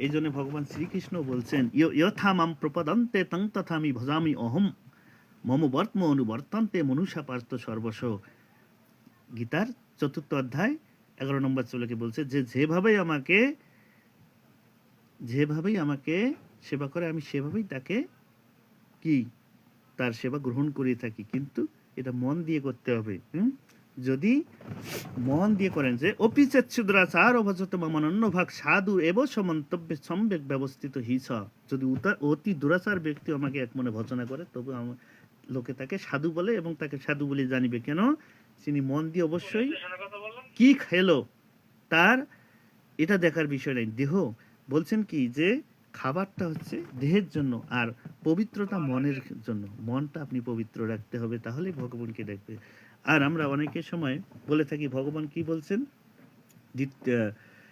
এই জন্য ভগবান শ্রীকৃষ্ণ বলছেন "ইয়- যথা মাম প্রপদন্তে তং তথামি ভজামি অহম, মম বর্তম অনুবর্তন্তে মনুষা পার্থ সর্বস্ব গীতার চতুর্থ অধ্যায়, এগারো নম্বর শ্লোকে বলছে, যে যেভাবেই আমাকে যেভাবেই আমাকে সেবা করে, আমি সেভাবেই তাকে কি, তার সেবা গ্রহণ করে থাকি কিন্তু এটা মন দিয়ে করতে হবে, হুম? যদি মন দিয়ে করেন যে অপিচেচ্ছুদ্রাচার অভজত মামানন্য ভাগ সাধু এব সমন্তব্যে সম্বেক ব্যবস্থিত হিস যদি অতি দুরাচার ব্যক্তি আমাকে এক মনে ভজনা করে, তবু লোকে তাকে সাধু বলে এবং তাকে সাধু বলে জানিবে কেন? তিনি মন দিয়ে অবশ্যই কি খেলো, তার এটা দেখার বিষয় নেই। দেহ বলছেন কি যে, খাবারটা হচ্ছে দেহের জন্য আর পবিত্রতা মনের জন্য। মনটা আপনি পবিত্র রাখতে হবে, তাহলেই ভগবানকে দেখবে। আর আমরা অনেকের সময় বলে থাকি, ভগবান কি বলছেন?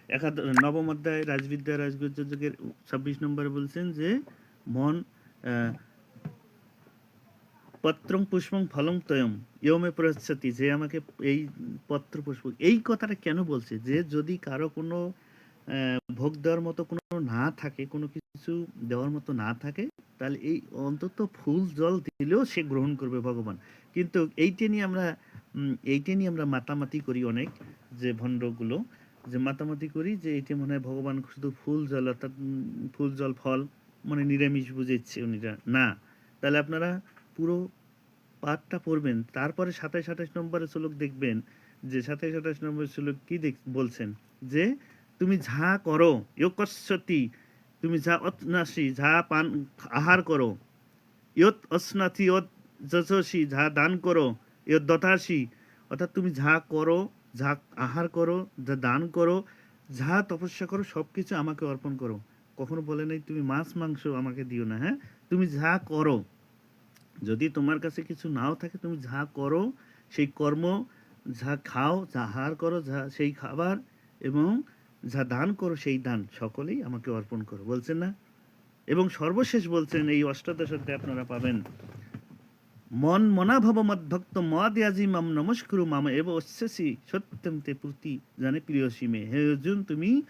একাদ, নবম অধ্যায় রাজবিদ্যা রাজগুজ্জ যুগের ছাব্বিশ নম্বরে বলছেন যে, মন পত্রং পুষ্পং ফলং তয়ম ইয়মে প্রচ্ছতি যে আমাকে এই পত্র পুষ্প, এই কথাটা কেন বলছে? যে যদি কারও কোনো ভোগ দেওয়ার মতো কোনো না থাকে, কোনো কিছু দেওয়ার মতো না থাকে, তাহলে এই অন্তত ফুল জল দিলেও সে গ্রহণ করবে ভগবান। কিন্তু এইটা নিয়ে আমরা এইটা নিয়ে আমরা মাতামাতি করি অনেক, যে ভণ্ডগুলো, যে মাতামাতি করি যে এইটা মনে হয় ভগবান শুধু ফুল জল অর্থাৎ ফুল জল, ফল মানে নিরামিষ বুঝেছে উনিরা। না, তাহলে আপনারা পুরো পাঠটা পড়বেন, তারপরে সাতাশ, আঠাশ নম্বরের শ্লোক দেখবেন, যে সাতাশ, আঠাশ নম্বরের শ্লোক কি দেখ, বলছেন? যে তুমি যা করো ইয়কস্বতি তুমি যা অতনাসি যা পান, আহার করো। ইয়ত অস্নাথি ইয়ত যশসী যা দান করো ইয়ত দতাসি অর্থাৎ তুমি যা করো, যা আহার করো, যা দান করো, যা তপস্যা করো সব কিছু আমাকে অর্পণ করো। কখনো বলে নাই, তুমি মাছ, মাংস আমাকে দিও না হ্যাঁ? তুমি যা করো, যদি তোমার কাছে কিছু নাও থাকে, তুমি যা করো, সেই কর্ম, যা খাও, যা আহার করো, যা সেই খাবার এবং যা দান করো সেই দান সকলেই আমাকে অর্পণ করো। বলছেন না? এবং সর্বশেষ বলছেন এই অষ্টাদশ অধ্যায়ে আপনারা পাবেন। মন মনাভব মদ্ভক্ত মদ্যাজি মাম নমস্কুরু মাম এব অশ্বাসী সত্যম তে প্রতি জানে প্রিয় সীমে হে অর্জুন তুমি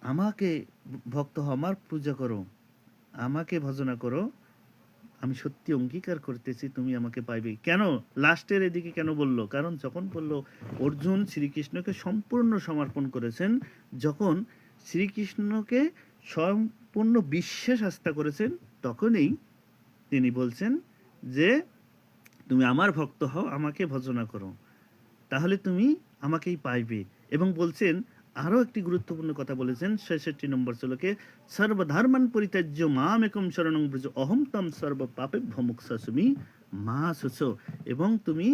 আমাকে ভক্ত হও, আমার পূজা করো আমাকে ভজনা করো আমি সত্যি অঙ্গীকার করতেছি, তুমি আমাকে পাইবে। কেন? লাস্টের এদিকে কেন বলল? কারণ যখন বলল, অর্জুন শ্রীকৃষ্ণকে সম্পূর্ণ সমর্পণ করেছেন, যখন শ্রীকৃষ্ণকে সম্পূর্ণ বিশ্বাস আস্থা করেছেন, তখনই তিনি বলছেন যে, তুমি আমার ভক্ত হও, আমাকে ভজনা করো। তাহলে তুমি আমাকেই পাইবে। এবং বলছেন আরও একটি গুরুত্বপূর্ণ কথা বলেছেন ছেষট্টি নম্বর শ্লোকে, সর্বধর্মান পরিত্যাজ্য মাম একম শরণং ব্রজ অহম তম সর্ব পাপে ভমুক সসুমি মা সুস এবং তুমি